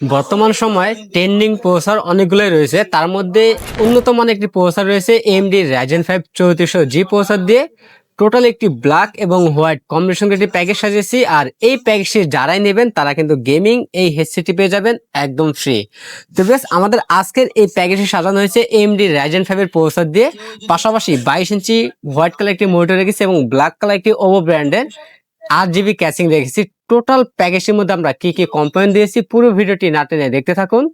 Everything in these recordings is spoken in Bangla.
বর্তমান সময়ে ট্রেন্ডিং প্রসেসর অনেকগুলোই রয়েছে। তার মধ্যে অন্যতম একটি প্রসেসর রয়েছে এমডি রাইজেন ফাইভ চৌত্রিশশো জি প্রসেসর দিয়ে। টোটাল একটি ব্ল্যাক এবং হোয়াইট কম্বিনেশন একটি প্যাকেজ সাজিয়েছি আর এই প্যাকেজটি যারাই নেবেন, তারা কিন্তু গেমিং এই হেডসেটটি পেয়ে যাবেন একদম ফ্রি তো বেশ, আমাদের আজকের এই প্যাকেজটি সাজানো হয়েছে এমডি রাইজেন ফাইভের প্রসেসর দিয়ে। পাশাপাশি বাইশ ইঞ্চি হোয়াইট কালার একটি মনিটর রেখেছি এবং ব্ল্যাক কালার একটি ওভো ব্র্যান্ডের আট জিবি ক্যাচিং রেখেছি। টোটাল প্যাকেজের মধ্যে আমরা কি কি কম্পোনেন্ট দিয়েছি পুরো ভিডিওটি না টেনে দেখতে থাকুন।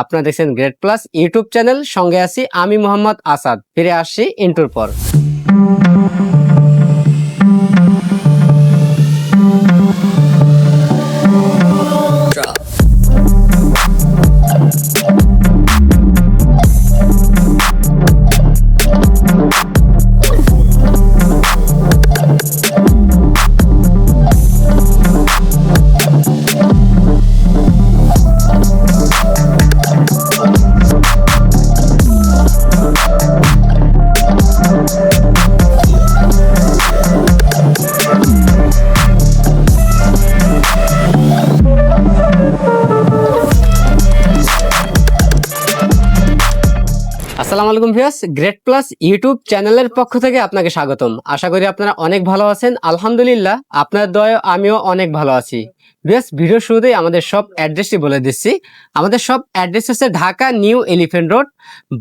আপনারা দেখছেন গ্রেট প্লাস ইউটিউব চ্যানেল সঙ্গে আছি আমি মোহাম্মদ আসাদ। ফিরে আসছি ইন্টুর পর। আসসালামু আলাইকুম ভিউয়ার্স, গ্রেট প্লাস ইউটিউব চ্যানেলের পক্ষ থেকে আপনাকে স্বাগতম। আশা করি আপনারা অনেক ভালো আছেন। আলহামদুলিল্লাহ, আপনার দয় আমিও অনেক ভালো আছি। বেশ ভিডিও শুরুতেই আমাদের সব অ্যাড্রেসটি বলে দিচ্ছি। আমাদের সব অ্যাড্রেস হচ্ছে Dhaka new elephant road,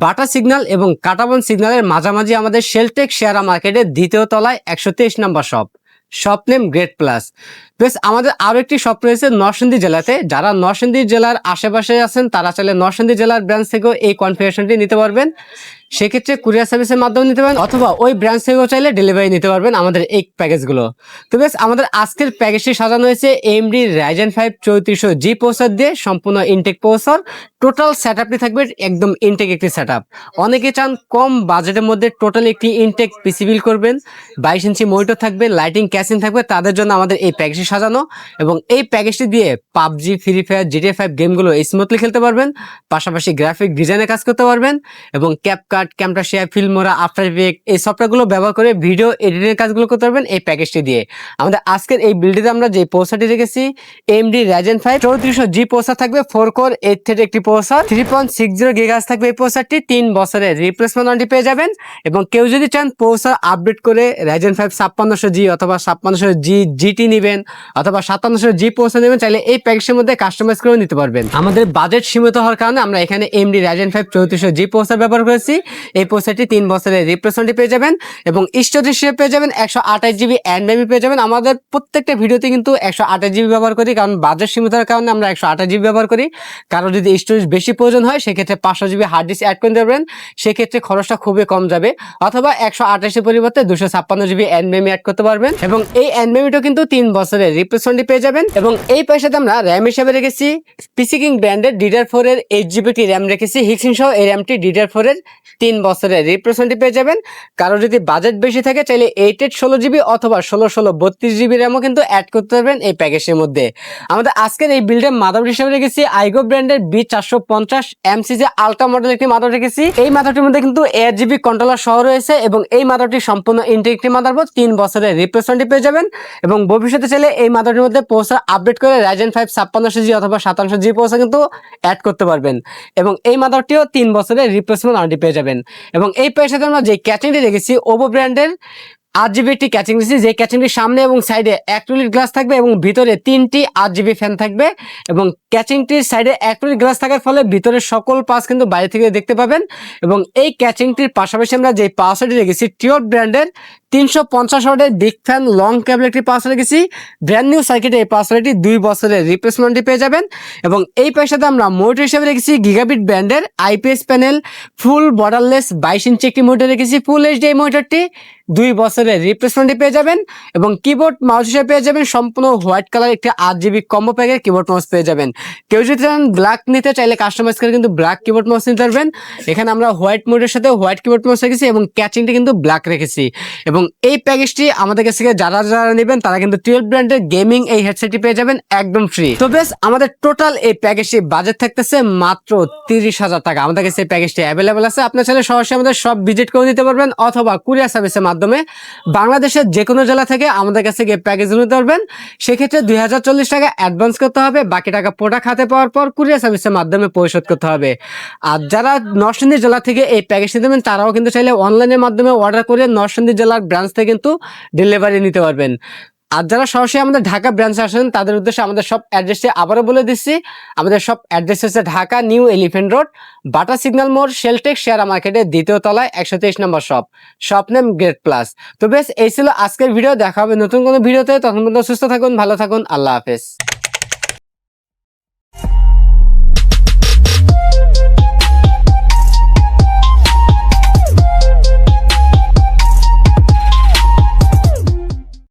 Bata signal এবং কাটাবন সিগন্যালের মাঝামাঝি আমাদের শেলটেক শেয়ারা মার্কেটের দ্বিতীয় তলায় একশো তেইশ নম্বর shop. Shop name great plus. বেশ, আমাদের আরও একটি শপ রয়েছে নরসিংদী জেলাতে। যারা নরসিংদী জেলার আশেপাশে আছেন, তারা চাইলে নরসিংদী জেলার ব্রাঞ্চ থেকেও এই কনফিগারেশনটি নিতে পারবেন। সেক্ষেত্রে কুরিয়ার সার্ভিসের মাধ্যমে নিতে পারেন অথবা ওই ব্রাঞ্চ থেকেও চাইলে ডেলিভারি নিতে পারবেন আমাদের এই প্যাকেজগুলো তো বেশ, আমাদের আজকের প্যাকেজটি সাজানো হয়েছে এমডি রাইজেন ফাইভ চৌত্রিশশো জি প্রসার দিয়ে সম্পূর্ণ ইনটেক প্রসার টোটাল সেট আপটি থাকবে একদম ইনটেক একটি সেট আপ অনেকে চান কম বাজেটের মধ্যে টোটাল একটি ইনটেক পিসি বিল করবেন। বাইশ ইঞ্চি মনিটর থাকবে লাইটিং ক্যাসিং থাকবে, তাদের জন্য আমাদের এই প্যাকেজটি সাজানো এবং এই প্যাকেজটি দিয়ে PUBG free fire GTA five গেমগুলো স্মুথলি খেলতে পারবেন। পাশাপাশি গ্রাফিক ডিজাইনে কাজ করতে পারবেন এবং CapCut Camtasia Filmora after effect এই সফটওয়্যারগুলো ব্যবহার করে ভিডিও এডিটিং কাজগুলো করতে পারবেন এই প্যাকেজটি দিয়ে। আমাদের আজকের এই বিল্ডিতে আমরা যে পোস্টারটি রেখেছি এমডি রাজেন ফাইভ চৌত্রিশশো জি পোস্টার থাকবে ফোর কোর এইট থেকে একটি poster three point six zero গিগাস থাকবে এই পোস্টারটি তিন বছরের রিপ্লেসমেন্ট ওয়ারেন্টি পেয়ে যাবেন। এবং কেউ যদি চান পোস্টার আপডেট করে রাজেন ফাইভ ছাপ্পান্নশো জি অথবা ছাপ্পান্নশো জি জিটি নেবেন, অথবা সাতান্নশো জি পোস্টার নেবেন চাইলে এই প্যাকেজের মধ্যে কাস্টমাইজ করে নিতে পারবেন। আমাদের বাজেট সীমিত হওয়ার কারণে আমরা এখানে এম এমডি রাজেন ফাইভ চৌত্রিশশো জি পোস্টার ব্যবহার করেছি। এই পোস্টারটি তিন বছরের রিপ্লেসমেন্টটি পেয়ে যাবেন এবং স্টোরেজ হিসেবে পেয়ে যাবেন একশো আঠাশ জিবি অ্যান্ডামি পেয়ে যাবেন। আমাদের প্রত্যেকটা ভিডিওতে কিন্তু একশো আঠাশ জিবি ব্যবহার করি, কারণ বাজেট সীমিতার কারণে আমরা একশো আঠাশ জিবি ব্যবহার করি। কারও যদি স্টোরেজ বেশি প্রয়োজন হয়, সেক্ষেত্রে পাঁচশো জিবি হার্ড ডিস্ক অ্যাড করে দেবেন। সেক্ষেত্রে খরচটা খুবই কম যাবে, অথবা একশো আঠাশের পরিবর্তে দুশো ছাপ্পান্ন জিবি অ্যান্ডমেমি অ্যাড করতে পারবেন। এবং এই অ্যান্ডমেমিটা কিন্তু তিন বছরের রিপ্লেসমেন্টটি পেয়ে যাবেন। এবং এই পয়সাতে আমরা র্যাম হিসেবে রেখেছি পিসি কিং ব্র্যান্ডের ডিডার ফোর এর এইট জিবিটি র্যাম রেখেছি। হিক্সিং সহ এই র্যামটি ডিডার ফোর এর তিন বছরের রিপ্লেসমেন্টটি পেয়ে যাবেন। কারও যদি বাজেট বেশি থাকে, চাইলে এইট এইট ষোলো জিবি অথবা ষোলো ষোলো বত্রিশ জিবি র্যামও কিন্তু অ্যাড করতে পারবেন এই প্যাকেজের মধ্যে। আমাদের আজকের এই বিল্ডের মাদার হিসেবে রেখেছি আইগো ব্র্যান্ডের বি চারশো পঞ্চাশ এমসিজে আলট্রা মডেল একটি মাদার রেখেছি। এই মাদারটির মধ্যে কিন্তু এয়ার জিবি কন্ট্রোলার সহ রয়েছে এবং এই মাদারটি সম্পূর্ণ ইন্টিগ্রিটি মাদারবোর্ড, তিন বছরের রিপ্লেসমেন্টটি পেয়ে যাবেন এবং ভবিষ্যতে চাইলে এই মাদারটির মধ্যে পৌঁছা আপডেট করে রাইজেন ফাইভ ছাপ্পান্নশো জি অথবা সাতান্নশো জি পোস্টার কিন্তু অ্যাড করতে পারবেন। এবং এই মাদারটিও তিন বছরের রিপ্লেসমেন্ট ওয়ারেন্টি পেয়ে যাবেন। এবং এই প্রাইসে আমরা যে ক্যাচিংটি দেখেছি ওভো ব্র্যান্ডের আট জিবি একটি ক্যাচিং দিচ্ছি যে ক্যাচিংটির সামনে এবং সাইডে টুলির গ্লাস থাকবে এবং ভিতরে তিনটি আট জিবি ফ্যান থাকবে এবং ক্যাচিংটির সাইডে টুলির গ্লাস থাকার ফলে ভিতরে সকল পাস কিন্তু বাইরে থেকে দেখতে পাবেন এবং এই ক্যাচিংটির পাশাপাশি আমরা যে পাওয়ারটি রেখেছি টিওর ব্র্যান্ডের তিনশো পঞ্চাশ ওয়াটের বিগ ফ্যান লং কেবল একটি পাওয়ার রেখেছি। ব্র্যান্ড নিউ সার্কিটে এই পাওয়ারটি দুই বছরের রিপ্লেসমেন্টটি পেয়ে যাবেন এবং এই পয়সাতে আমরা মোটর হিসেবে রেখেছি গিগাবিট ব্র্যান্ডের আইপিএস প্যানেল ফুল বর্ডারলেস বাইশ ইঞ্চি একটি মোটর রেখেছি ফুল এইচডি এই মোটরটি দুই বছরের রিপ্লেসমেন্টে পেয়ে যাবেন এবং কিবোর্ড মাউস হিসেবে পেয়ে যাবেন সম্পূর্ণ হোয়াইট কালার একটি আট জিবি কম্বো প্যাকের কিবোর্ড মাউস পেয়ে যাবেন। কেউ যদি চান ব্ল্যাক নিতে চাইলে কাস্টমাইজ করে কিন্তু ব্ল্যাক কিবোর্ড মাউস নিতে পারবেন। এখানে আমরা হোয়াইট মোডের সাথে হোয়াইট কিবোর্ড মাউস রেখেছি এবং ক্যাচিংটি কিন্তু ব্ল্যাক রেখেছি। এবং এই প্যাকেজটি আমাদের কাছ থেকে যারা যারা নেবেন তারা কিন্তু টুয়েলভ ব্র্যান্ডের গেমিং এই হেডসেটটি পেয়ে যাবেন একদম ফ্রি তো বেশ, আমাদের টোটাল এই প্যাকেজটি বাজেট থাকতেছে মাত্র তিরিশ হাজার টাকা। আমাদের কাছে এই প্যাকেজটি অ্যাভেলেবেল আছে। আপনার চাইলে সরাসরি আমাদের সব ভিজিট করে নিতে পারবেন অথবা কুরিয়ার সার্ভিসের মাধ্যমে মাধ্যমে বাংলাদেশের যে কোনো জেলা থেকে আমাদের কাছে গিয়ে প্যাকেজ নিতে পারবেন। সেক্ষেত্রে দুই হাজার চল্লিশ টাকা অ্যাডভান্স করতে হবে, বাকি টাকা প্রোডাক্ট হাতে পাওয়ার পর কুরিয়ার সার্ভিসের মাধ্যমে পরিশোধ করতে হবে। আর যারা নরসিংদী জেলা থেকে এই প্যাকেজ নিতে পারবেন, তারাও কিন্তু চাইলে অনলাইনের মাধ্যমে অর্ডার করে নরসিংদী জেলার ব্রাঞ্চ থেকে কিন্তু ডেলিভারি নিতে পারবেন। আর যারা সরাসরি আমাদের ঢাকা ব্রাঞ্চে আসেন, তাদের উদ্দেশ্যে আমাদের সব অ্যাড্রেসটি আবারও বলে দিচ্ছি, আমাদের সব অ্যাড্রেস হচ্ছে Dhaka new elephant road, Bata signal মোড়, শেলটেক শেয়ার মার্কেটের দ্বিতীয় তলায়, একশো তেইশ নম্বর shop shop name great plus তো বেশ, এই ছিল আজকের ভিডিও দেখা হবে নতুন কোনো ভিডিওতে তখন পর্যন্ত সুস্থ থাকুন, ভালো থাকুন, আল্লাহ হাফেজ।